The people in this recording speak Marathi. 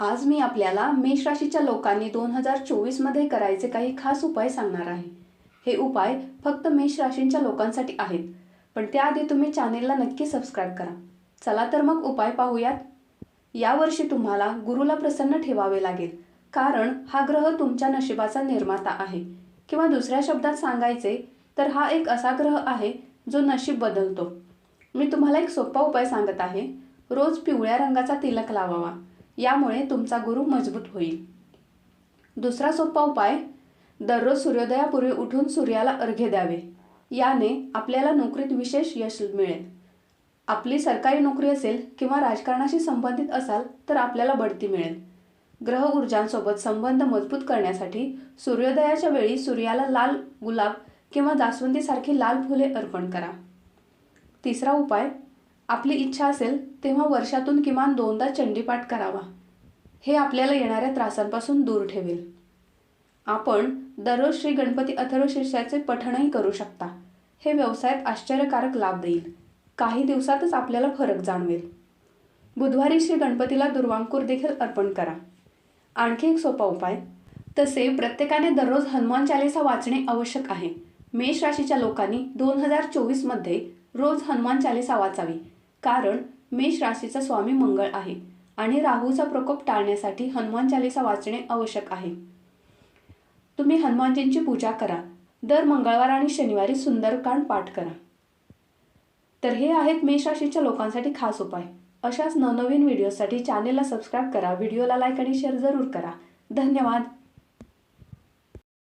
आज मी आपल्याला मेष राशीच्या लोकांनी दोन हजार चोवीसमध्ये करायचे काही खास उपाय सांगणार आहे. हे उपाय फक्त मेष राशींच्या लोकांसाठी आहेत पण त्याआधी तुम्ही चॅनेलला नक्की सबस्क्राईब करा. चला तर मग उपाय पाहूयात. यावर्षी तुम्हाला गुरुला प्रसन्न ठेवावे लागेल कारण हा ग्रह तुमच्या नशिबाचा निर्माता आहे. किंवा दुसऱ्या शब्दात सांगायचे तर हा एक असा ग्रह आहे जो नशीब बदलतो. मी तुम्हाला एक सोपा उपाय सांगत आहे. रोज पिवळ्या रंगाचा तिलक लावावा. यामुळे तुमचा गुरु मजबूत होईल. दुसरा सोपा उपाय दररोज सूर्योदयापूर्वी उठून सूर्याला अर्घ्य द्यावे. याने आपल्याला नोकरीत विशेष यश मिळेल. आपली सरकारी नोकरी असेल किंवा राजकारणाशी संबंधित असाल तर आपल्याला बढती मिळेल. ग्रह ऊर्जांसोबत संबंध मजबूत करण्यासाठी सूर्योदयाच्या वेळी सूर्याला लाल गुलाब किंवा जास्वंदीसारखी लाल फुले अर्पण करा. तिसरा उपाय आपली इच्छा असेल तेव्हा वर्षातून किमान दोनदा चंडीपाठ करावा. हे आपल्याला येणाऱ्या त्रासांपासून दूर ठेवेल. आपण दररोज श्री गणपती अथर्वशीर्षाचे पठणही करू शकता. हे व्यवसायात आश्चर्यकारक लाभ देईल. काही दिवसातच आपल्याला फरक जाणवेल. बुधवारी श्री गणपतीला दुर्वांकूर देखील अर्पण करा. आणखी एक सोपा उपाय. तसे प्रत्येकाने दररोज हनुमान चालिसा वाचणे आवश्यक आहे. मेष राशीच्या लोकांनी दोन हजार चोवीसमध्ये रोज हनुमान चालिसा वाचावी. कारण मेष राशीचा स्वामी मंगळ आहे आणि राहूचा प्रकोप टाळण्यासाठी हनुमान चालिसा वाचणे आवश्यक आहे. तुम्ही हनुमानजींची पूजा करा. दर मंगळवार आणि शनिवारी सुंदरकांड पाठ करा. तर हे आहेत मेष राशीच्या लोकांसाठी खास उपाय. अशाच नवनवीन व्हिडिओसाठी चॅनेलला सबस्क्राईब करा व्हिडिओला लाईक आणि शेअर जरूर करा. धन्यवाद!